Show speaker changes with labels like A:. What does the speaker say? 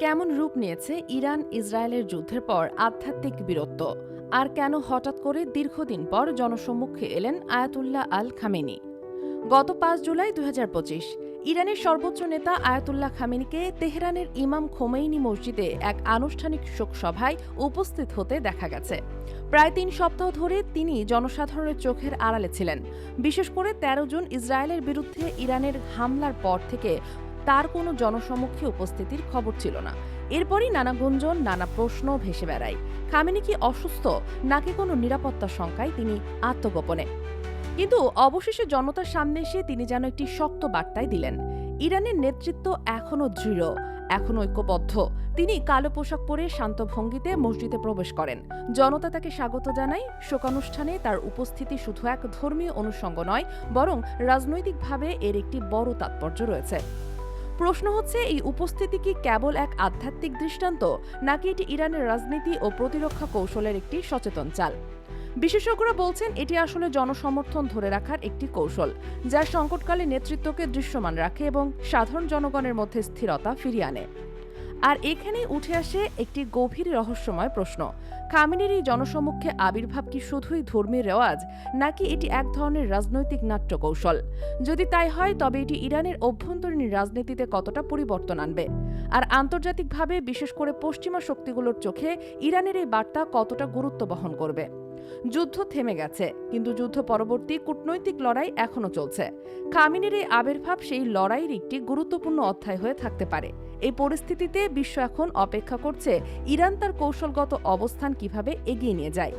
A: কেমন রূপ নিয়েছে ইরান ইসরায়েলের যুদ্ধের পর আধ্যাত্মিক বীরত্ব? আর কেন হঠাৎ করে দীর্ঘদিন পর জনসম্মুখে এলেন আয়াতুল্লাহ আল খামেনি? গত পাঁচ জুলাই দুই ইরানের সর্বোচ্চ নেতা আয়াতুল্লাহ খামেনিকে তেহরানের ইমাম খোমেইনি মসজিদে এক আনুষ্ঠানিক শোকসভায় উপস্থিত হতে দেখা গেছে। প্রায় তিন সপ্তাহ ধরে তিনি জনসাধারণের চোখের আড়ালে ছিলেন। বিশেষ করে ১৩ জুন ইসরায়েলের বিরুদ্ধে ইরানের হামলার পর থেকে তার কোনো জনসমক্ষে উপস্থিতির খবর ছিল না। এরপরই নানা গুঞ্জন, নানা প্রশ্ন ভেসে বেড়ায়। খামেনি কি অসুস্থ, নাকি কোনো নিরাপত্তা শঙ্কায় তিনি আত্মগোপনে? কিন্তু অবশেষে জনতার সামনে এসে তিনি যেন একটি শক্ত বার্তায় দিলেন। ইরানের নেতৃত্ব এখনও দৃঢ় এখনও ঐক্যবদ্ধ। তিনি কালো পোশাক পরে শান্ত ভঙ্গিতে মসজিদে প্রবেশ করেন। জনতা তাকে স্বাগত জানায়। শোকানুষ্ঠানে তার উপস্থিতি শুধু এক ধর্মীয় অনুষঙ্গ নয়, বরং রাজনৈতিকভাবে এর একটি বড় তাৎপর্য রয়েছে। প্রশ্ন হচ্ছে, এই উপস্থিতি কি কেবল এক আধ্যাত্মিক দৃষ্টান্ত, নাকি এটি ইরানের রাজনীতি ও প্রতিরক্ষা কৌশলের একটি সচেতন চাল? বিশেষজ্ঞরা বলছেন, এটি আসলে জনসমর্থন ধরে রাখার একটি কৌশল, যা সংকটকালে নেতৃত্বকে দৃশ্যমান রাখে এবং সাধারণ জনগণের মধ্যে স্থিরতা ফিরিয়ে আনে। আর এখানেই উঠে আসে একটি গভীর রহস্যময় প্রশ্ন। খামেনের এই জনসমক্ষে আবির্ভাব কি শুধুই ধর্মীয় রেওয়াজ, নাকি এটি এক ধরনের রাজনৈতিক নাট্যকৌশল? যদি তাই হয়, তবে এটি ইরানের অভ্যন্তরীণ রাজনীতিতে কতটা পরিবর্তন আনবে? আর আন্তর্জাতিকভাবে, বিশেষ করে পশ্চিমা শক্তিগুলোর চোখে, ইরানের এই বার্তা কতটা গুরুত্ব বহন করবে? যুদ্ধ থেমে গেছে, কিন্তু যুদ্ধ পরবর্তী কূটনৈতিক লড়াই এখনও চলছে। খামিনের এই আবির্ভাব সেই লড়াইয়ের একটি গুরুত্বপূর্ণ অধ্যায় হয়ে থাকতে পারে। এই পরিস্থিতিতে বিশ্ব এখন অপেক্ষা করছে ইরান তার কৌশলগত অবস্থান কীভাবে এগিয়ে নিয়ে যায়।